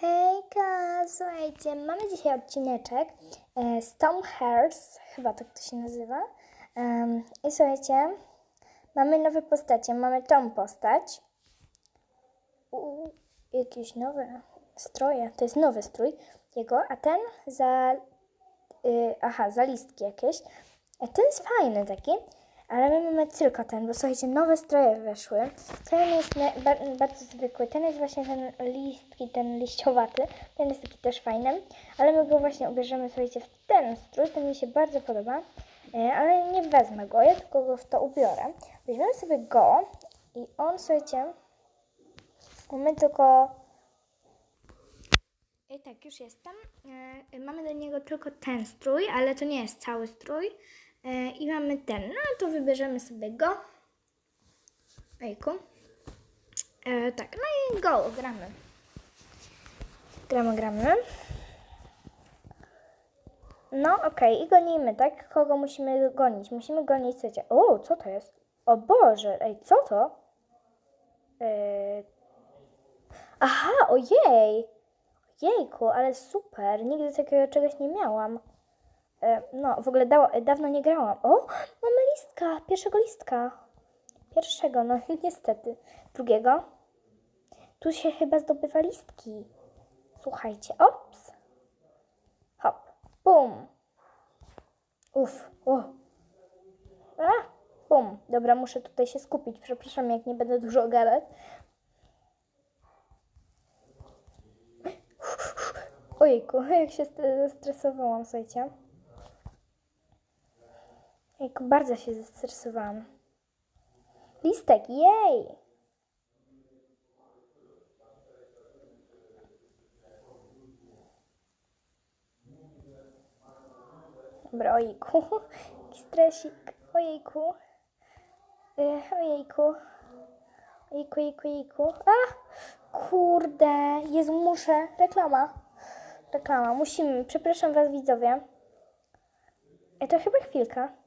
Hejka, słuchajcie, mamy dzisiaj odcineczek e, z Tom Hairs, chyba tak to się nazywa. I słuchajcie, mamy nowe postacie. Mamy tą postać. U, jakieś nowe stroje. To jest nowy strój jego, a ten za. Y, aha, za listki jakieś. E, ten jest fajny taki. Ale my mamy tylko ten, bo słuchajcie, nowe stroje weszły. Ten jest bardzo zwykły. Ten jest właśnie ten listki, ten liściowaty. Ten jest taki też fajny. Ale my go właśnie ubierzemy, słuchajcie, w ten strój. To mi się bardzo podoba. E, ale nie wezmę go, ja tylko go w to ubiorę. Weźmiemy sobie go i on, słuchajcie, mamy tylko... I tak, już jestem. E, mamy do niego tylko ten strój, ale to nie jest cały strój. E, I mamy ten. No to wybierzemy sobie go. Ejku. E, tak, no i go, gramy. Gramy, gramy. No okej, i gonimy, tak? Kogo musimy gonić? Musimy gonić, słuchajcie. O, co to jest? O Boże, ej, co to? E... Aha, ojej! Jejku, ale super, nigdy takiego czegoś nie miałam. E, No, w ogóle dało, dawno nie grałam. O, mamy listka, pierwszego listka. Pierwszego, no niestety. Drugiego. Tu się chyba zdobywa listki. Słuchajcie, ops. Hop, bum. Uf, o. A, bum. Dobra, muszę tutaj się skupić. Przepraszam, jak nie będę dużo gadać. Ojejku, jak się zestresowałam, słuchajcie. Jejku, bardzo się zestresowałam. Listek, jej! Dobra, ojejku. Jaki stresik. Ojejku. E, ojejku. Ojejku, ojejku, ojejku. A! Kurde. Jezu, muszę. Reklama. Reklama. Musimy. Przepraszam Was, widzowie. E, to chyba chwilka.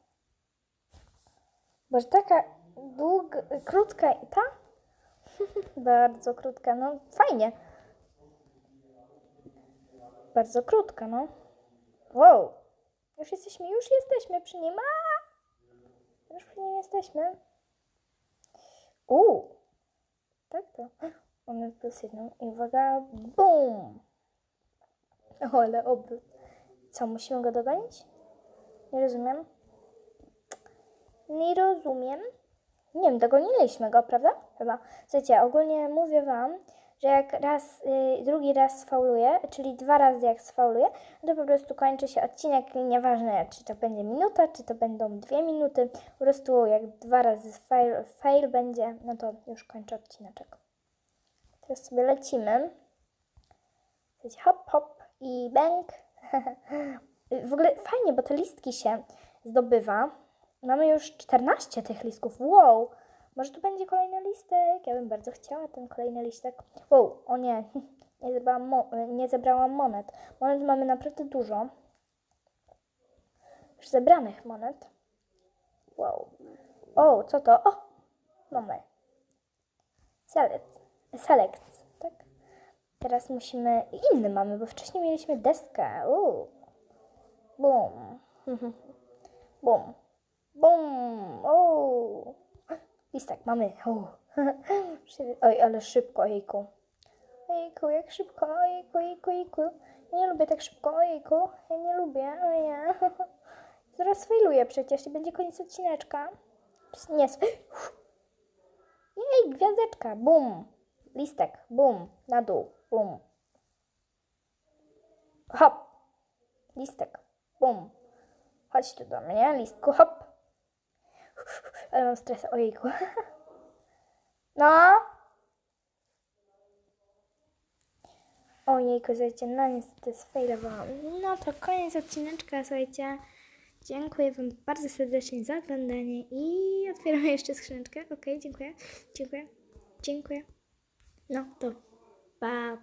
Boże, taka długa, krótka i ta? Bardzo krótka, no fajnie. Bardzo krótka, no. Wow. Już jesteśmy, już jesteśmy przy nim. A! Już przy nim jesteśmy. Uuu. Tak to. Mamy plus jedną. I uwaga, BUM! O, ale oby. Co, musimy go dogonić? Nie rozumiem. Nie rozumiem. Nie wiem, dogoniliśmy go, prawda? Chyba. Słuchajcie, ogólnie mówię Wam, że jak raz, y, drugi raz sfauluję, czyli dwa razy jak sfauluję, to po prostu kończy się odcinek, nieważne czy to będzie minuta, czy to będą dwie minuty, po prostu jak dwa razy fail, fail będzie, no to już kończę odcineczek. Teraz sobie lecimy. Słuchajcie, hop, hop i bęk. w ogóle fajnie, bo te listki się zdobywa. Mamy już 14 tych listków. Wow! Może tu będzie kolejny listek? Ja bym bardzo chciała ten kolejny listek. Wow, o nie, nie zebrałam, mo- nie zebrałam monet. Monet mamy naprawdę dużo. Już zebranych monet. Wow. O, co to? O, mamy. Select. Select, tak? Teraz musimy... Inny mamy, bo wcześniej mieliśmy deskę. Uuu. Bum. Bum. Bum! O! Listek mamy. O. Oj, ale szybko, ojejku. Ojejku, jak szybko, ojejku, ojejku, ojejku. Ja nie lubię tak szybko, ojejku. Ja nie lubię, ojej. Zaraz failuję przecież i będzie koniec odcineczka. Nie, jej, gwiazdeczka, bum. Listek, bum, na dół, bum. Hop. Listek, bum. Chodź tu do mnie, listku, hop. Ale mam stres, ojejku. No. Ojejku, słuchajcie, no niestety sfailowałam. No to koniec odcineczka, słuchajcie. Dziękuję Wam bardzo serdecznie za oglądanie i otwieramy jeszcze skrzyneczkę. Ok, dziękuję, dziękuję, dziękuję. No to pa,